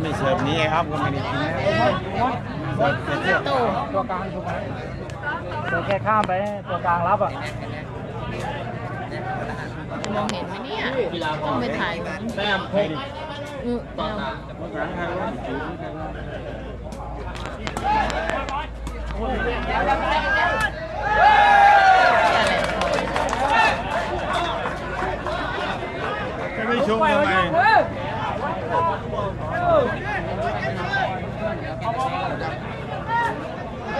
ไม่เสิร์ฟนี้ครับก็ไม่ได้กินนะเสิร์ฟเสิร์ฟตัวกลางถูกไหมตัวแค่ข้ามไปตัวกลางรับอะมองเห็นไหมเนี่ยต้องไปถ่ายมันแต้มหกอือต่อเอาสามจะไม่ชมทำไม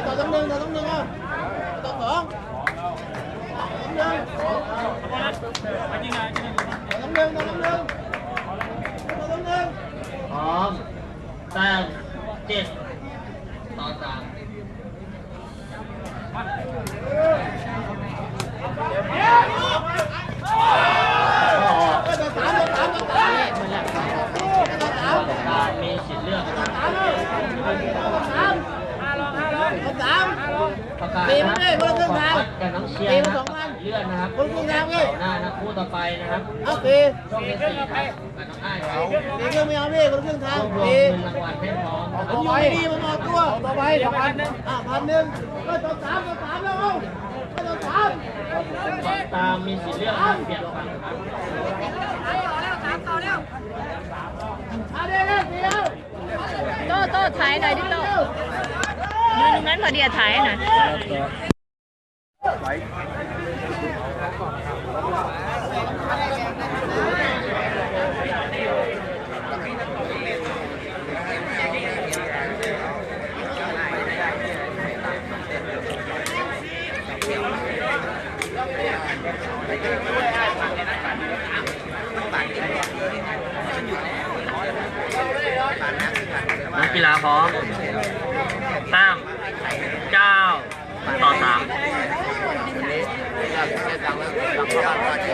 ต่อต้องหนึ่งต่อต้องหนึ่งอะต่อสองต่อต้องหนึ่งต่อต้องหนึ่งต่อต้องหนึ่งพร้อมแต้มเจ็ดต่อสาม เละหมดละ การมีสิทธิ์เลือกประกาศนะครับกับน้องเชียร์นะครับเลื่อนนะครับคนคู่น้ำเลยหน้านะคู่ต่อไป นะครับโอเคช่องที่สี่ครับกับน้องอ้ายเขาเด็กไม่เอาพี่คนเครึ่องทางรวมเงินรางวัลให้พร้อมนะครับต่อไปดีมันออกตัวต่อไปสองพันหนึ่งอะพันหนึ่งก็ต่อสามต่อสามแล้วเอาก็ต่อสามตามมีสิทธิ์เลือกเปลี่ยนฝั่งครับโต้โต้ถ่ายหน่อยดิโต้ยืนตรงนั้นพอดีถ่ายหน่อย นักกีฬาพร้อมแต้มเก้าต่อสาม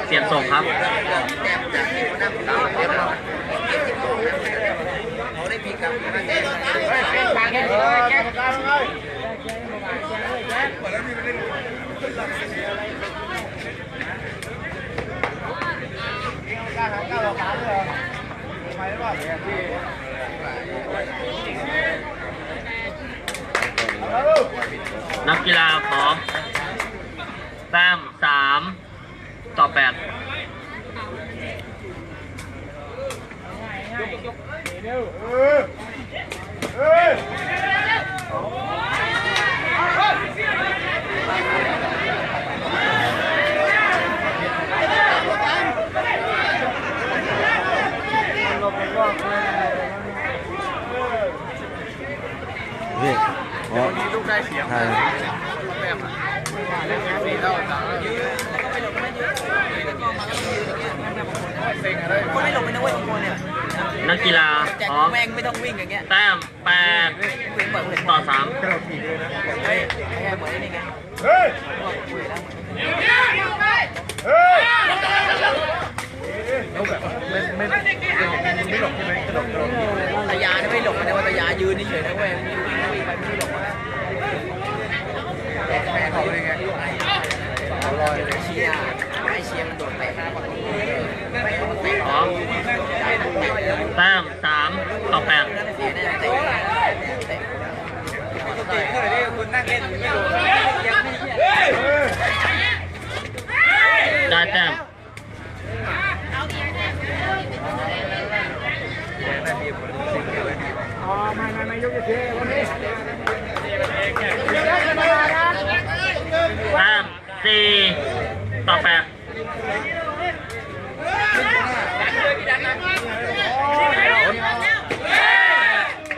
เปลี่ยนส่งครับ นักกีฬาพร้อมแต้มสามต่อแปดเร็วอ๋อลูกได้เสียงถ่าย นักกีฬาพร้อม แม่งไม่ต้องวิ่งอย่างเงี้ยแต้มแปดวิ่งเหมือนเหมือนต่อสามเฮ้ยแค่เหมือนนี่ไงเฮ้ยคุยแล้วเฮ้ยตายาไม่หลบมันแต่ว่าตายายืนเฉยๆนะเว้ยวิ่งไปไม่หลบแม่เขาเลยไงรอยเชียร์ไอเชียร์มันโดดไปข้างประตู พร้อมแต้มสามต่อแปดนั่นเสียแน่เตะเตะเตะเตะเตะเตะเตะเตะเตะเล่นไม่โดนยังไม่เชียร์ ได้แต้ม อ๋อไม่ไม่ไม่ยกเฉยๆวันนี้ แต้มสี่ต่อแปด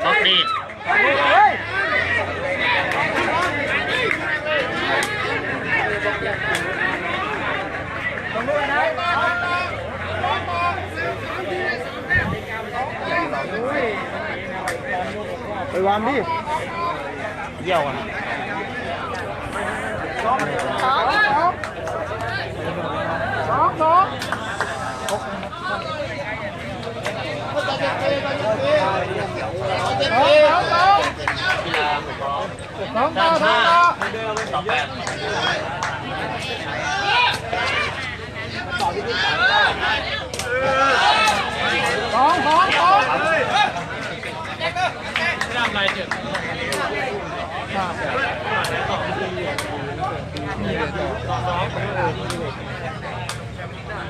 บล็อกดีด啊ไปวางดิเยี่ยวอะสองสองสองสองสองสองสองต่องสองสอห้าง ต่อ ต่อแปดำไร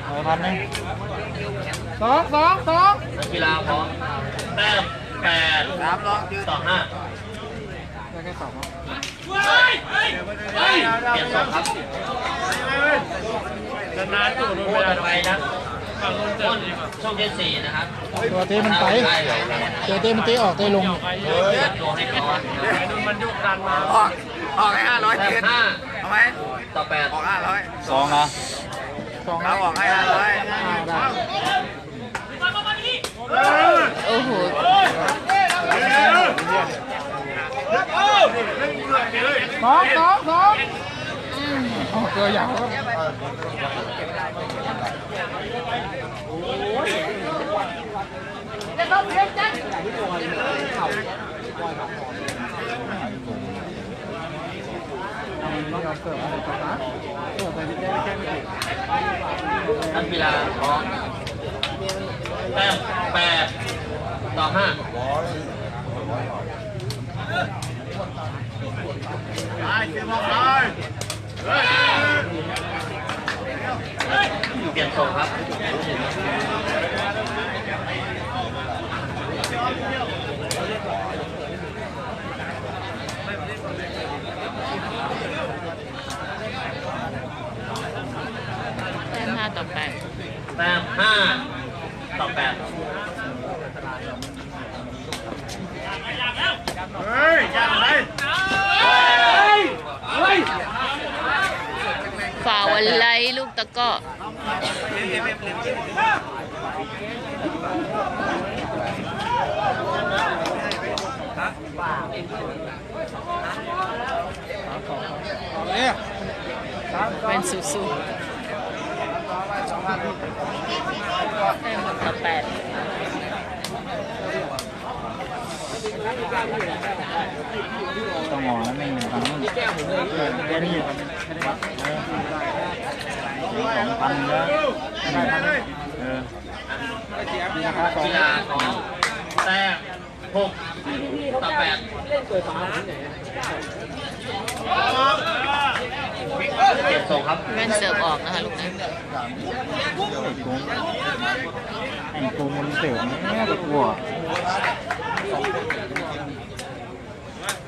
เอาพันหนึงสองสองสองนักกีฬาพร้อมแต้มแปดสามลองยืนต่อห้าได้แค่สองเปลี่ยนสองครับคู่ต่อไปนะ ช่องที่สี่นะครับตัวเต้มันไปเจอเต้มันเต้ออกเต้ลงเปิดตัวให้ก่อนออกออกให้ห้าร้อยแต้เกิมนห้าเอาไหมต่อแปดออกห้าร้อยสองนะเราออกให้ห้าร้อยโอ้โหสองสองสอง ออกตัวยาวครับนักกีฬาพร้อมแต้มแปดต่อห้าไปเป ลี่ยนส่งครับแต้มห้าต่อแปดแต้มห้าต่อแปดฝ่าวันไล แลูกตะกร้อเป็นสูสูแต้มหกต่อแปดต้องมองแล้วไม่มีตังค์แก้ผมเลยแก้นี่ สองพันเนื้อได้พันเออมีราคาสอสองแต่หกต่อแปดเล่นเกิดสองล้านเก็สองครับแม่นเสิร์ฟออกนะคะลูกนี้ไอ้โกงมันเสิร์ฟแม่ก็กลัว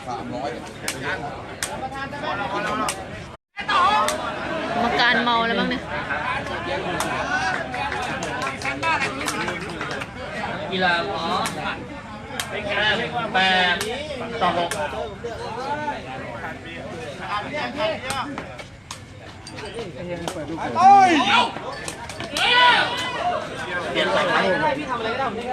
สามร้อย การเมาแล้วบ้างเนี่ยกีฬาพร้อมแต้มแปดต่อหกเปลี่ยนส่งครับที่เป็นบล็อกบล็อกไม่เบ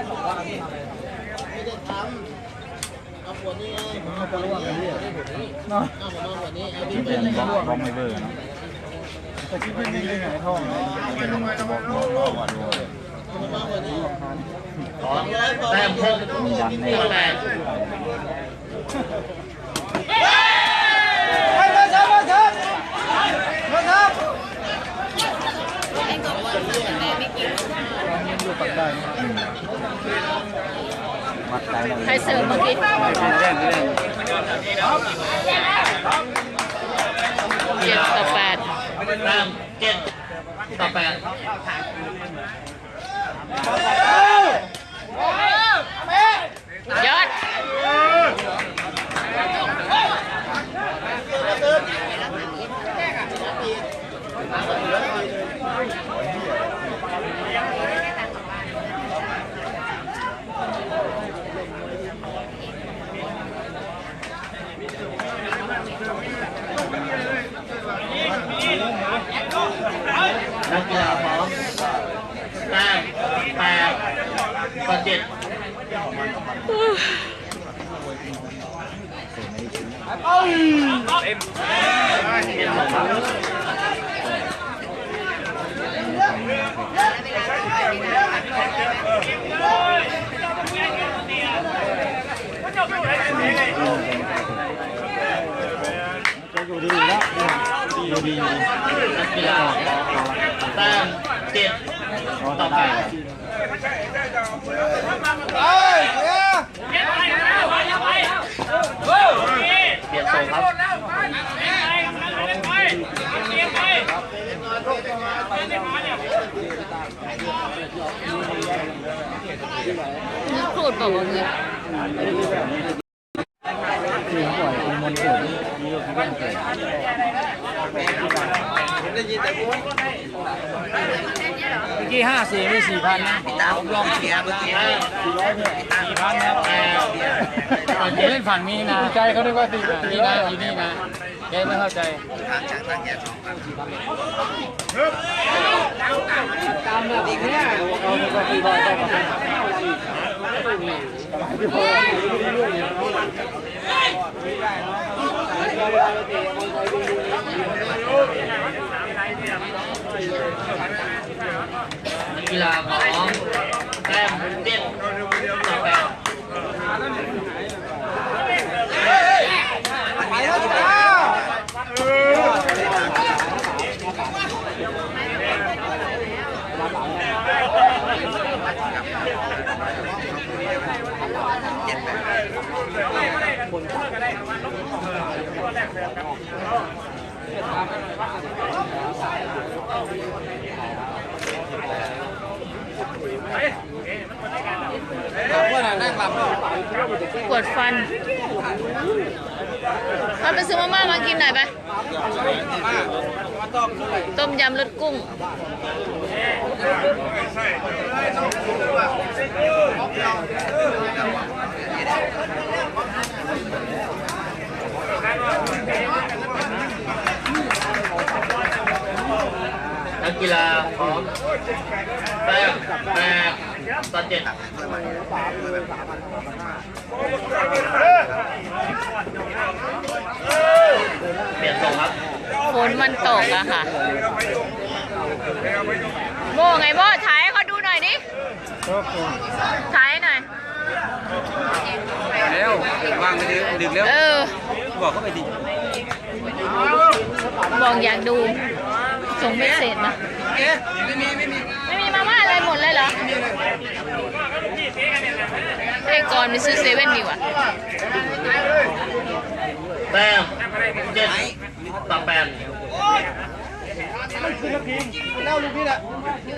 อร์นะแต่ที่เป็นนี่ไงท่องเป็นบล็อกบล็อกบล็อกวันโว้พร้อม แต้มหกมียันในต่อแปดให้มาเถอะมาเถอะมาเถอะวัดใจเราใครเสิร์ฟเมื่อกี้เล่นเล่นเจ็ดต่อแปด แต้มเจ็ดต่อแปดยอดนักกีฬาพร้อมแต้มแปดต่อเจ็ดเปลี่ยนส่งครับ อยู่ ดีแล้วอยู่ดีอยู่ดีนักกีฬาแต้มเจ็ดต่ต่ออไปแปดเฮ้ยเสียเปลี่ยนทรงครับ นึกพูดบอกว่าเงินที่เขาปล่อยเป็นมนต์เกิดนี่ก็คือวันเกิดได้ยินแต่พูดเมื่อกี้ห้าสี่ไม่สี่พันนะตาผมลองเสียเมื่อกี้สี่ร้อยเนี่ยสี่พันครับเล่นฝั่งนี้นะ ใจเขาด้วยกว่าสี่นี่นะอีนี่นะแกไม่เข้าใจทางจากตั้งแย่สองนัก กีฬาของแต้มเจ็ดต่อแปด ปวดฟันเอาไปซื้อมาม่ามากินหน่อยไป ต้มยำรสกุ้ง นักกีฬาของแต้มแปดต่อ เจ็ดเปลี่ยนทรงครับฝนมันตกอะค่ะโบไงโบถ่ายให้เขาดูหน่อยดิถ่ายให้หน่อยแล้ววางไปดึกดึกแล้วเออบอกเขาไปดิบอกอยากดู ส่งเมสเซจมาเอ๊ะไม่มีไม่มีไม่มีมาม่าอะไรหมดเลยเหรอ ไอ้ก่อนไปซื้อเซเว่นดีกว่าแต้มเจ็ดต่อแปดเล่าลูกพี่ละเป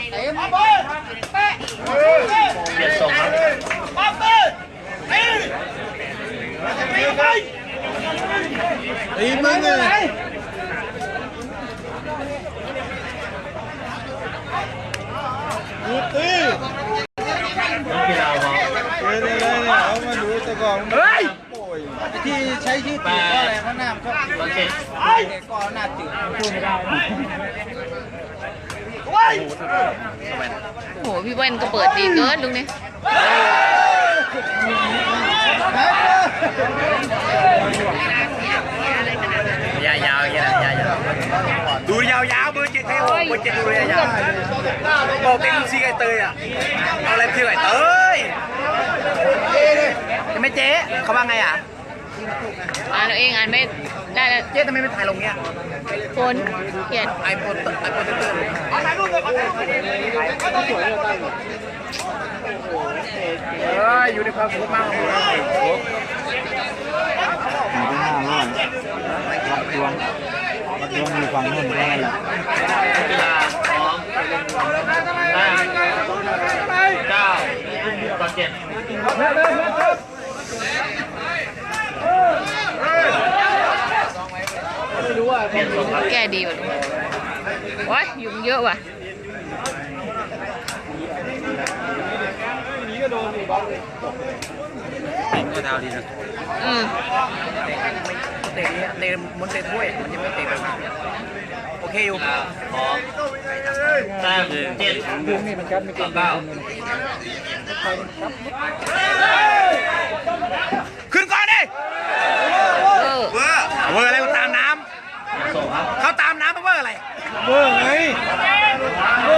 ลี่ยนทรงครับ ตีมึงเลย นักกีฬาของ เฮ้ยเลยเลยเอามาดูตะกอนเฮ้ย ที่ใช้ชื่อแปตีก็อะไรดเพราะน้ำชอบต่อเจ็ดแกก็หน้าจืดพูดไม่ได้โหพี่เว้นก็เปิดดีเกินลุงนี่ยายาวๆยายาวๆดูยาวๆเบอร์เจ็ดให้โอ้เบอร์เจ็ดดูยาวๆบอกเต็มซีไอเตยอะเอาอะไรพี่ไอเตยยังไม่เจ๊เขาว่าไงอะ อ่านเอาเองอ่านไม่ได้แล้วเจ๊ทำไมไม่ถ่ายลงเนี้ยฝนเขียนไอโฟนไอโฟนเตอร์เอออยู่ในความสุขมากเลยหาที่ห้าร้อยรับดวงรับดวงอยู่ฝั่งนู้นก็นั่นแหละนักกีฬาของแต้มเก้าต่อเจ็ดเปลี่ยนทรงครับ แก้ดีว่ะลุงว้ายยุงเยอะว่ะก็เท้าดีนะอืมเตะเตะมันเตะถ้วยมันยังไม่เตะแบบโอเคอยู่กีฬาของแต้มเจ็ดต่อเก้าขึ้นก่อนดิเออเวอร์เวอร์อะไร อร์อะไรเบอร์ไงก็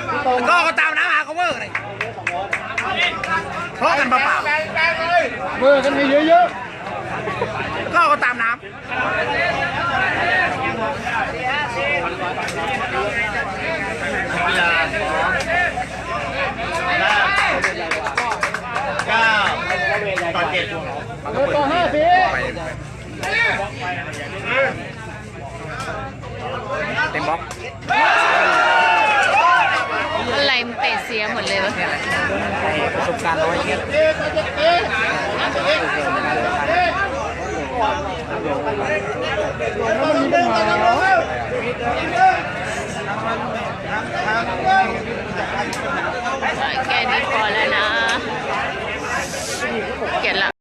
ตามน้ำก็เขาตามน้ำหาเขาเวอร์อะไรทะเลาะกันเปล่าเบอร์กันมีเยอะๆ เต็มบล็อกอะไรมันเตะเสียหมดเลยวะเประสบการณ์น้อยเนี่ยแค่นี้พอแล้วนะ เก็บละ